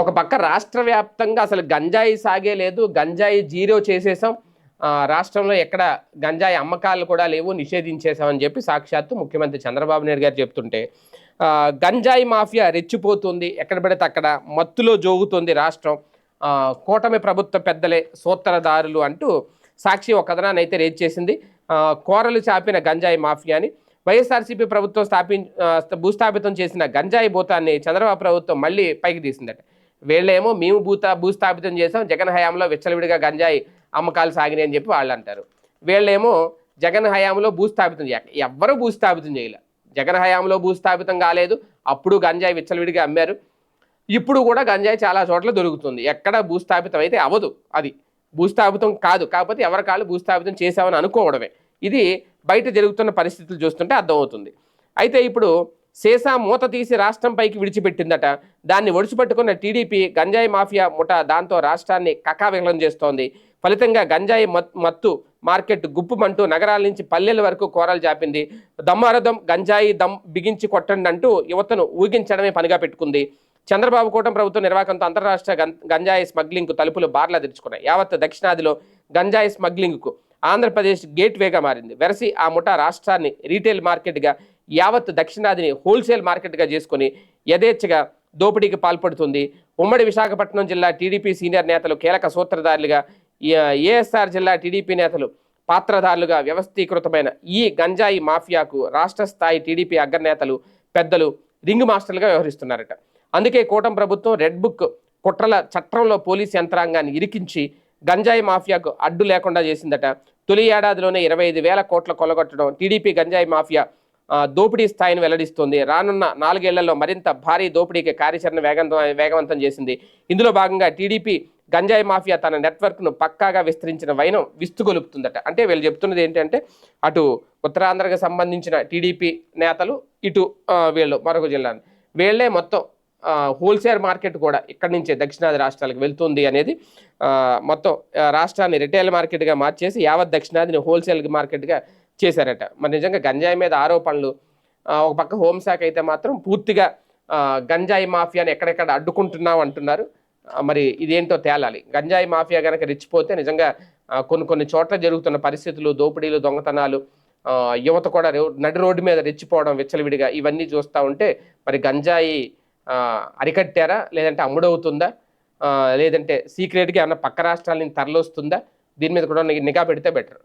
ఒక పక్క రాష్ట్ర వ్యాప్తంగా అసలు గంజాయి సాగే లేదు గంజాయి జీరో చేసేసాం. రాష్ట్రంలో ఎక్కడ గంజాయి అమ్మకాలు కూడా లేవు నిషేధించేసామని చెప్పి సాక్షాత్తు ముఖ్యమంత్రి చంద్రబాబు నాయుడు గారు చెప్తుంటే గంజాయి మాఫియా రెచ్చిపోతుంది ఎక్కడ పడితే అక్కడ మత్తులో జోగుతుంది రాష్ట్రం. కూటమి ప్రభుత్వ పెద్దలే సూత్రధారులు అంటూ సాక్షి ఒక కథనాన్ని అయితే రేజ్ చేసింది. కోరలు చాపిన గంజాయి మాఫియాని వైఎస్ఆర్సీపీ ప్రభుత్వం స్థాపి భూస్థాపితం చేసిన గంజాయి భూతాన్ని చంద్రబాబు ప్రభుత్వం మళ్ళీ పైకి తీసిందట. వీళ్ళేమో మేము భూతా భూస్థాపితం చేసాం జగన్ హయాంలో విచ్చలవిడిగా గంజాయి అమ్మకాలు సాగినాయి అని చెప్పి వాళ్ళు అంటారు. వీళ్ళేమో జగన్ హయాంలో భూస్థాపితం చేయ ఎవ్వరూ భూస్థాపితం చేయలే. జగన్ హయాంలో భూస్థాపితం కాలేదు అప్పుడు గంజాయి విచ్చలవిడిగా అమ్మారు. ఇప్పుడు కూడా గంజాయి చాలా చోట్ల దొరుకుతుంది. ఎక్కడ భూస్థాపితం అయితే అవ్వదు అది. భూస్థాపితం కాదు కాకపోతే ఎవరి కాళ్ళు భూస్థాపితం చేశామని అనుకోవడమే. ఇది బయట జరుగుతున్న పరిస్థితులు చూస్తుంటే అర్థమవుతుంది. అయితే ఇప్పుడు సీసా మూత తీసి రాష్ట్రంపైకి విడిచిపెట్టిందట. దాన్ని ఒడిచిపెట్టుకున్న టీడీపీ గంజాయి మాఫియా ముఠ దాంతో రాష్ట్రాన్ని కకావికలం చేస్తోంది. ఫలితంగా గంజాయి మత్ మత్తు మార్కెట్ గుప్పుమంటూ నగరాల నుంచి పల్లెల వరకు కోరలు జాపింది. దమ్మారదం గంజాయి దమ్ బిగించి కొట్టండి అంటూ యువతను ఊగించడమే పనిగా పెట్టుకుంది. చంద్రబాబు కూటమి ప్రభుత్వం నిర్వాహకంతో అంతర్రాష్ట్ర గం- గంజాయి స్మగ్లింగ్కు తలుపులు బార్లా తెరుచుకున్నాయి. యావత్ దక్షిణాదిలో గంజాయి స్మగ్లింగ్కు ఆంధ్రప్రదేశ్ గేట్ వేగా మారింది. వెరసి ఆ ముఠా రాష్ట్రాన్ని రీటైల్ మార్కెట్గా యావత్ దక్షిణాదిని హోల్సేల్ మార్కెట్గా చేసుకొని యథేచ్ఛగా దోపిడీకి పాల్పడుతుంది. ఉమ్మడి విశాఖపట్నం జిల్లా టీడీపీ సీనియర్ నేతలు కీలక సూత్రధారులుగా ఏఎస్ఆర్ జిల్లా టీడీపీ నేతలు పాత్రధారులుగా వ్యవస్థీకృతమైన ఈ గంజాయి మాఫియాకు రాష్ట్ర స్థాయి టీడీపీ అగ్రనేతలు పెద్దలు రింగ్ మాస్టర్లుగా వ్యవహరిస్తున్నారట. అందుకే కూటమి ప్రభుత్వం రెడ్ బుక్ కుట్రల చట్రంలో పోలీస్ యంత్రాంగాన్ని ఇరికించి గంజాయి మాఫియాకు అడ్డు లేకుండా చేసిందట. తొలి ఏడాదిలోనే ఇరవై ఐదు వేల కోట్ల కొల్లగొట్టడం టీడీపీ గంజాయి మాఫియా దోపిడీ స్థాయిని వెల్లడిస్తోంది. రానున్న నాలుగేళ్ళలో మరింత భారీ దోపిడీకి కార్యాచరణ వేగంతం వేగవంతం చేసింది. ఇందులో భాగంగా టీడీపీ గంజాయి మాఫియా తన నెట్వర్క్ను పక్కాగా విస్తరించిన వైనం విస్తుగొలుపుతుందట. అంటే వీళ్ళు చెప్తున్నది ఏంటంటే అటు ఉత్తరాంధ్రకు సంబంధించిన టీడీపీ నేతలు ఇటు వీళ్ళు మరొక జిల్లా వీళ్ళే మొత్తం హోల్సేల్ మార్కెట్ కూడా ఇక్కడి నుంచే దక్షిణాది రాష్ట్రాలకు వెళ్తుంది అనేది మొత్తం రాష్ట్రాన్ని రిటైల్ మార్కెట్గా మార్చేసి యావత్ దక్షిణాదిని హోల్సేల్ మార్కెట్గా చేశారట. మరి నిజంగా గంజాయి మీద ఆరోపణలు ఒక పక్క హోంశాఖ అయితే మాత్రం పూర్తిగా గంజాయి మాఫియాని ఎక్కడెక్కడ అడ్డుకుంటున్నాం అంటున్నారు. మరి ఇదేంటో తేలాలి. గంజాయి మాఫియా కనుక రెచ్చిపోతే నిజంగా కొన్ని కొన్ని చోట్ల జరుగుతున్న పరిస్థితులు దోపిడీలు దొంగతనాలు యువత కూడా నడి రోడ్డు మీద రెచ్చిపోవడం విచ్చలవిడిగా ఇవన్నీ చూస్తూ ఉంటే మరి గంజాయి అరికట్టారా? లేదంటే అమ్ముడవుతుందా? లేదంటే సీక్రెట్గా ఏమన్నా పక్క రాష్ట్రాల నుంచి తరలిస్తుందా? దీని మీద కూడా నిఘా పెడితే బెటర్.